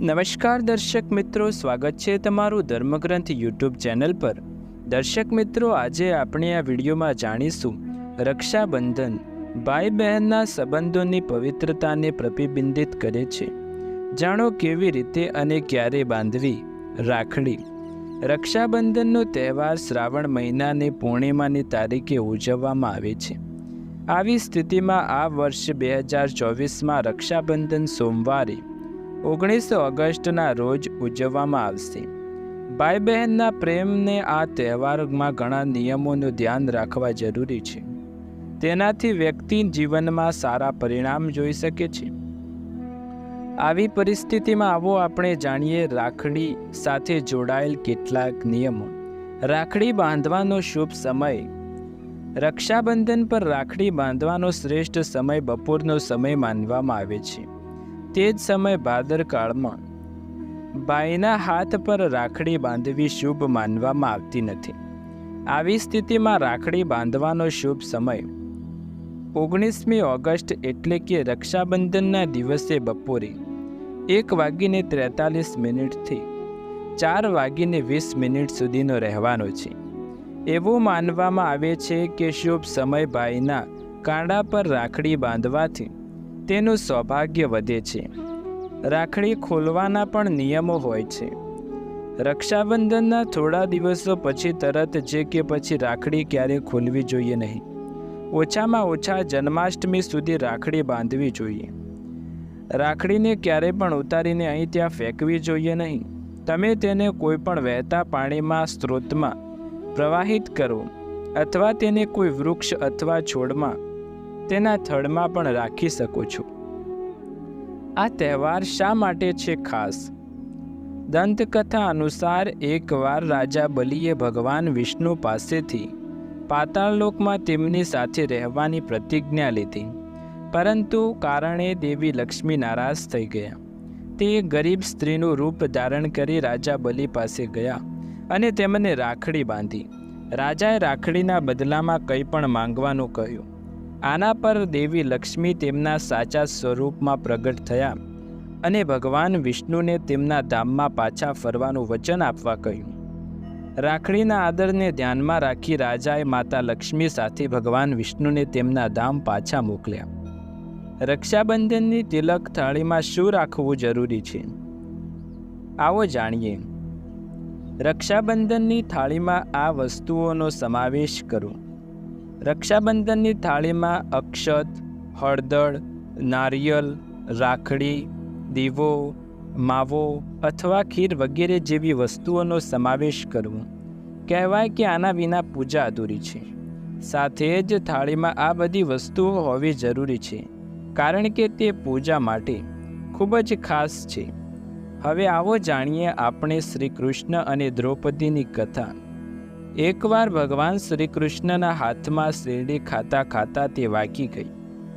નમસ્કાર દર્શક મિત્રો, સ્વાગત છે તમારું ધર્મગ્રંથ યુટ્યુબ ચેનલ પર. દર્શક મિત્રો, આજે આપણે આ વિડીયોમાં જાણીશું રક્ષાબંધન ભાઈ બહેનના સંબંધોની પવિત્રતાને પ્રતિબિંબિત કરે છે. જાણો કેવી રીતે અને ક્યારે બાંધવી? રાખડી. રક્ષાબંધનનો તહેવાર શ્રાવણ મહિનાની પૂર્ણિમાની તારીખે ઉજવવામાં આવે છે. આવી સ્થિતિમાં આ વર્ષ બે હજાર ચોવીસમાં રક્ષાબંધન સોમવારે ઓગણીસો ઓગસ્ટના રોજ ઉજવવામાં આવશે. ભાઈ બહેનના પ્રેમને આ તહેવારમાં ઘણા નિયમોનું ધ્યાન રાખવા જરૂરી છે. તેનાથી વ્યક્તિ જીવનમાં સારા પરિણામ જોઈ શકે છે. આવી પરિસ્થિતિમાં આવો આપણે જાણીએ રાખડી સાથે જોડાયેલ કેટલાક નિયમો. રાખડી બાંધવાનો શુભ સમય. રક્ષાબંધન પર રાખડી બાંધવાનો શ્રેષ્ઠ સમય બપોરનો સમય માનવામાં આવે છે. તે જ સમય ભાદરકાળમાં ભાઈના હાથ પર રાખડી બાંધવી શુભ માનવામાં આવતી નથી. આવી સ્થિતિમાં રાખડી બાંધવાનો શુભ સમય ઓગણીસમી ઓગસ્ટ એટલે કે રક્ષાબંધનના દિવસે બપોરે એક વાગીને ત્રેતાલીસ મિનિટથી ચાર વાગીને વીસ મિનિટ સુધીનો રહેવાનો છે. એવું માનવામાં આવે છે કે શુભ સમય ભાઈના કાંડા પર રાખડી બાંધવાથી તેનું સૌભાગ્ય વધે છે. રાખડી ખોલવાના પણ નિયમો હોય છે. રક્ષાબંધનના થોડા દિવસો પછી તરત જે કે પછી રાખડી ક્યારે ખોલવી જોઈએ નહીં. ઓછામાં ઓછા જન્માષ્ટમી સુધી રાખડી બાંધવી જોઈએ. રાખડીને ક્યારે પણ ઉતારીને અહીં ત્યાં ફેંકવી જોઈએ નહીં. તમે તેને કોઈ પણ વહેતા પાણીમાં, સ્ત્રોતમાં પ્રવાહિત કરો અથવા તેને કોઈ વૃક્ષ અથવા છોડમાં તેના થડમાં પણ રાખી શકો છો. આ તહેવાર શા માટે છે ખાસ? દંતકથા અનુસાર એકવાર રાજા બલિએ ભગવાન વિષ્ણુ પાસેથી પાતાળલોકમાં તેમની સાથે રહેવાની પ્રતિજ્ઞા લીધી. પરંતુ કારણે દેવી લક્ષ્મી નારાજ થઈ ગયા. તે ગરીબ સ્ત્રીનું રૂપ ધારણ કરી રાજા બલિ પાસે ગયા અને તેમને રાખડી બાંધી. રાજાએ રાખડીના બદલામાં કંઈ પણ માંગવાનું કહ્યું. આના પર દેવી લક્ષ્મી તેમના સાચા સ્વરૂપમાં પ્રગટ થયા અને ભગવાન વિષ્ણુને તેમના ધામમાં પાછા ફરવાનું વચન આપવા કહ્યું. રાખડીના આદરને ધ્યાનમાં રાખી રાજાએ માતા લક્ષ્મી સાથે ભગવાન વિષ્ણુને તેમના ધામ પાછા મોકલ્યા. રક્ષાબંધનની તિલક થાળીમાં શું રાખવું જરૂરી છે? આવો જાણીએ. રક્ષાબંધનની થાળીમાં આ વસ્તુઓનો સમાવેશ કરો. રક્ષાબંધનની થાળીમાં અક્ષત, હળદર, નારિયેલ, રાખડી, દીવો, માવો અથવા ખીર વગેરે જેવી વસ્તુઓનો સમાવેશ કરવો. કહેવાય કે આના વિના પૂજા અધૂરી છે. સાથે જ થાળીમાં આ બધી વસ્તુઓ હોવી જરૂરી છે, કારણ કે તે પૂજા માટે ખૂબ જ ખાસ છે. હવે આવો જાણીએ આપણે શ્રી કૃષ્ણ અને દ્રૌપદીની કથા. એકવાર ભગવાન શ્રી કૃષ્ણના હાથમાં શેરડી ખાતા ખાતા તે વાગી ગઈ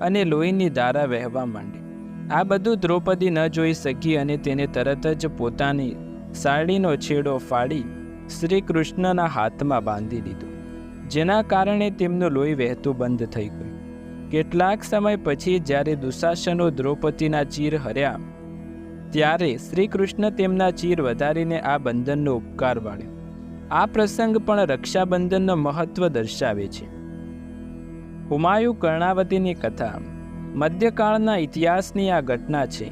અને લોહીની ધારા વહેવા માંડી. આ બધું દ્રૌપદી ન જોઈ શકી અને તેને તરત જ પોતાની સાડીનો છેડો ફાડી શ્રી કૃષ્ણના હાથમાં બાંધી દીધો. જેના કારણે તેમનું લોહી વહેતું બંધ થઈ ગયું. કેટલાક સમય પછી જ્યારે દુશાસનો દ્રૌપદીના ચીર હર્યા, ત્યારે શ્રી કૃષ્ણ તેમના ચીર વધારીને આ બંધનનો ઉપકાર વાળ્યો. આ પ્રસંગ પણ રક્ષાબંધનનો મહત્વ દર્શાવે છે. હુમાયુ કર્ણાવતીની કથા, મધ્યકાળના ઇતિહાસની આ ઘટના છે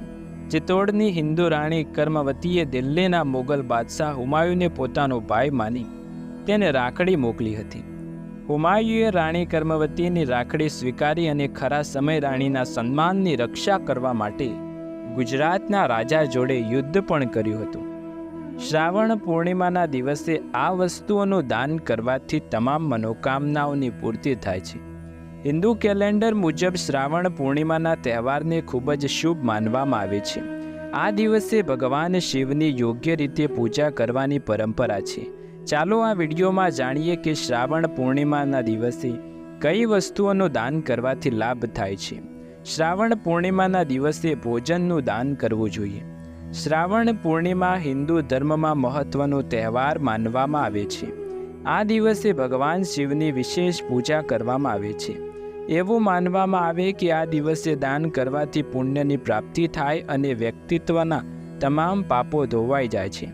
ચિત્તોડની હિન્દુ રાણી કર્મવતીએ દિલ્હીના મોગલ બાદશાહ હુમાયુને પોતાનો ભાઈ માની, તેને રાખડી મોકલી હતી. હુમાયુએ રાણી કર્મવતીની રાખડી સ્વીકારી અને ખરા સમય રાણીના સન્માનની રક્ષા કરવા માટે ગુજરાતના રાજા જોડે યુદ્ધ પણ કર્યું હતું. શ્રાવણ પૂર્ણિમાના દિવસે આ વસ્તુઓનું દાન કરવાથી તમામ મનોકામનાઓની પૂર્તિ થાય છે. હિન્દુ કેલેન્ડર મુજબ શ્રાવણ પૂર્ણિમાના તહેવારને ખૂબ જ શુભ માનવામાં આવે છે. આ દિવસે ભગવાન શિવની યોગ્ય રીતે પૂજા કરવાની પરંપરા છે. ચાલો આ વિડીયોમાં જાણીએ કે શ્રાવણ પૂર્ણિમાના દિવસે કઈ વસ્તુઓનું દાન કરવાથી લાભ થાય છે. શ્રાવણ પૂર્ણિમાના દિવસે ભોજનનું દાન કરવું જોઈએ. શ્રાવણ પૂર્ણિમા હિન્દુ ધર્મમાં મહત્વનો તહેવાર માનવામાં આવે છે. આ દિવસે ભગવાન શિવની વિશેષ પૂજા કરવામાં આવે છે. એવું માનવામાં આવે કે આ દિવસે દાન કરવાથી પુણ્યની પ્રાપ્તિ થાય અને વ્યક્તિત્વના તમામ પાપો ધોવાઈ જાય છે.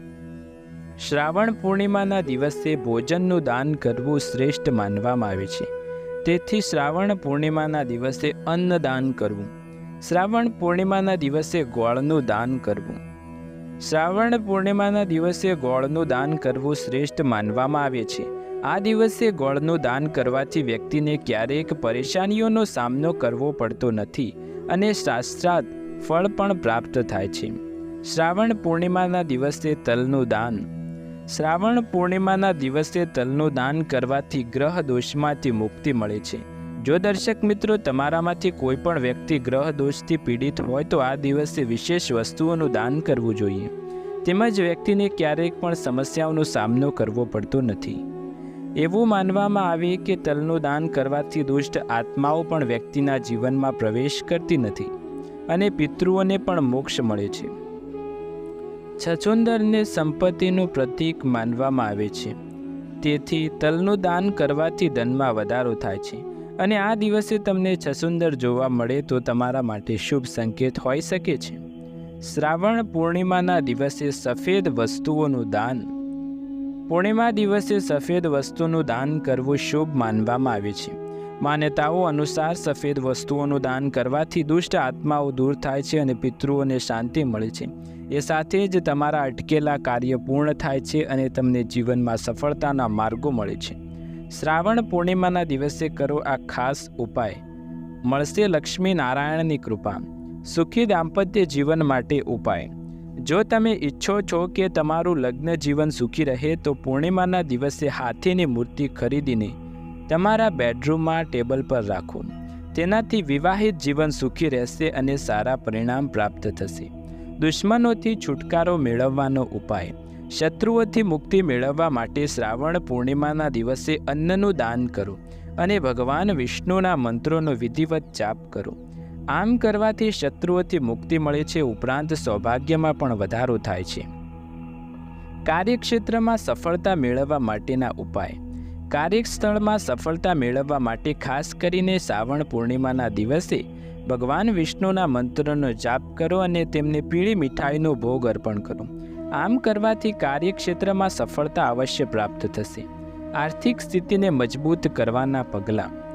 શ્રાવણ પૂર્ણિમાના દિવસે ભોજનનું દાન કરવું શ્રેષ્ઠ માનવામાં આવે છે. તેથી શ્રાવણ પૂર્ણિમાના દિવસે અન્નદાન કરવું. શ્રાવણ પૂર્ણિમાના દિવસે ગોળનું દાન કરવું. શ્રાવણ પૂર્ણિમાના દિવસે ગોળનું દાન કરવું શ્રેષ્ઠ માનવામાં આવે છે. આ દિવસે ગોળનું દાન કરવાથી વ્યક્તિને ક્યારેક પરેશાનીઓનો સામનો કરવો પડતો નથી અને શાસ્ત્રાત ફળ પણ પ્રાપ્ત થાય છે. શ્રાવણ પૂર્ણિમાના દિવસે તલનું દાન. શ્રાવણ પૂર્ણિમાના દિવસે તલનું દાન કરવાથી ગ્રહ દોષમાંથી મુક્તિ મળે છે. જો દર્શક મિત્રો તમારામાંથી કોઈ પણ વ્યક્તિ ગ્રહ દોષથી પીડિત હોય તો આ દિવસે વિશેષ વસ્તુઓનું દાન કરવું જોઈએ. તેમજ વ્યક્તિને ક્યારેક પણ સમસ્યાઓનો સામનો કરવો પડતો નથી. એવું માનવામાં આવે કે તલનું દાન કરવાથી દુષ્ટ આત્માઓ પણ વ્યક્તિના જીવનમાં પ્રવેશ કરતી નથી અને પિતૃઓને પણ મોક્ષ મળે છે. છછુંદરને સંપત્તિનું પ્રતીક માનવામાં આવે છે. તેથી તલનું દાન કરવાથી ધનમાં વધારો થાય છે. અને આ દિવસે તમને છસુંદર જોવા મળે તો તમારા માટે શુભ સંકેત હોઈ શકે છે. શ્રાવણ પૂર્ણિમાના દિવસે સફેદ વસ્તુઓનું દાન. પૂર્ણિમા દિવસે સફેદ વસ્તુનું દાન કરવું શુભ માનવામાં આવે છે. માન્યતાઓ અનુસાર સફેદ વસ્તુઓનું દાન કરવાથી દુષ્ટ આત્માઓ દૂર થાય છે અને પિતૃઓને શાંતિ મળે છે. એ સાથે જ તમારા અટકેલા કાર્ય પૂર્ણ થાય છે અને તમને જીવનમાં સફળતાના માર્ગો મળે છે. શ્રાવણ પૂર્ણિમાના દિવસે કરો આ ખાસ ઉપાય. મળશે લક્ષ્મી નારાયણની કૃપા. સુખી દાંપત્ય જીવન માટે ઉપાય. જો તમે ઈચ્છો છો કે તમારું લગ્ન જીવન સુખી રહે, તો પૂર્ણિમાના દિવસે હાથીની મૂર્તિ ખરીદીને તમારા બેડરૂમમાં ટેબલ પર રાખો. તેનાથી વિવાહિત જીવન સુખી રહેશે અને સારા પરિણામ પ્રાપ્ત થશે. દુશ્મનોથી છુટકારો મેળવવાનો ઉપાય. શત્રુઓથી મુક્તિ મેળવવા માટે શ્રાવણ પૂર્ણિમાના દિવસે અન્નનું દાન કરો અને ભગવાન વિષ્ણુના મંત્રોનો વિધિવત જાપ કરો. આમ કરવાથી શત્રુઓથી મુક્તિ મળે છે ઉપરાંત સૌભાગ્યમાં પણ વધારો થાય છે. કાર્યક્ષેત્રમાં સફળતા મેળવવા માટેના ઉપાય. કાર્યસ્થળમાં સફળતા મેળવવા માટે ખાસ કરીને શ્રાવણ પૂર્ણિમાના દિવસે ભગવાન વિષ્ણુના મંત્રનો જાપ કરો અને તેમને પીળી મીઠાઈનો ભોગ અર્પણ કરો. આમ કરવાથી કાર્યક્ષેત્રમાં સફળતા અવશ્ય પ્રાપ્ત થશે. આર્થિક સ્થિતિને મજબૂત કરવાના પગલાં.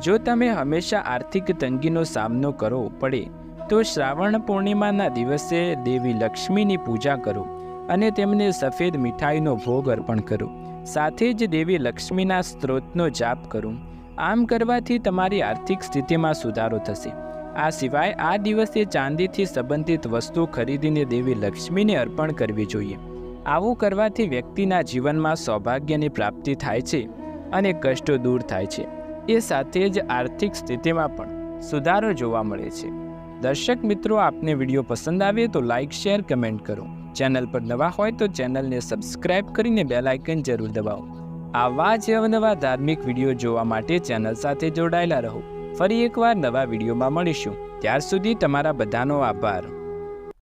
જો તમે હંમેશા આર્થિક તંગીનો સામનો કરવો પડે, તો શ્રાવણ પૂર્ણિમાના દિવસે દેવી લક્ષ્મીની પૂજા કરો અને તેમને સફેદ મીઠાઈનો ભોગ અર્પણ કરો. સાથે જ દેવી લક્ષ્મીના સ્ત્રોતનો જાપ કરો. આમ કરવાથી તમારી આર્થિક સ્થિતિમાં સુધારો થશે. આ સિવાય આ દિવસે ચાંદીથી સંબંધિત વસ્તુ ખરીદીને દેવી લક્ષ્મીને અર્પણ કરવી જોઈએ. આવું કરવાથી વ્યક્તિના જીવનમાં સૌભાગ્યની પ્રાપ્તિ થાય છે અને કષ્ટો દૂર થાય છે. એ સાથે જ આર્થિક સ્થિતિમાં પણ સુધારો જોવા મળે છે. દર્શક મિત્રો, આપને વીડિયો પસંદ આવે તો લાઇક શેર, કમેન્ટ કરો. ચેનલ પર નવા હોય તો ચેનલને સબસ્ક્રાઇબ કરીને બેલ આઇકન જરૂર દબાવો. આવા જ અવનવા ધાર્મિક વીડિયો જોવા માટે ચેનલ સાથે જોડાયેલા રહો. ફરી એકવાર નવા વિડીયોમાં મળીશું. ત્યાર સુધી તમારા બધાનો આભાર.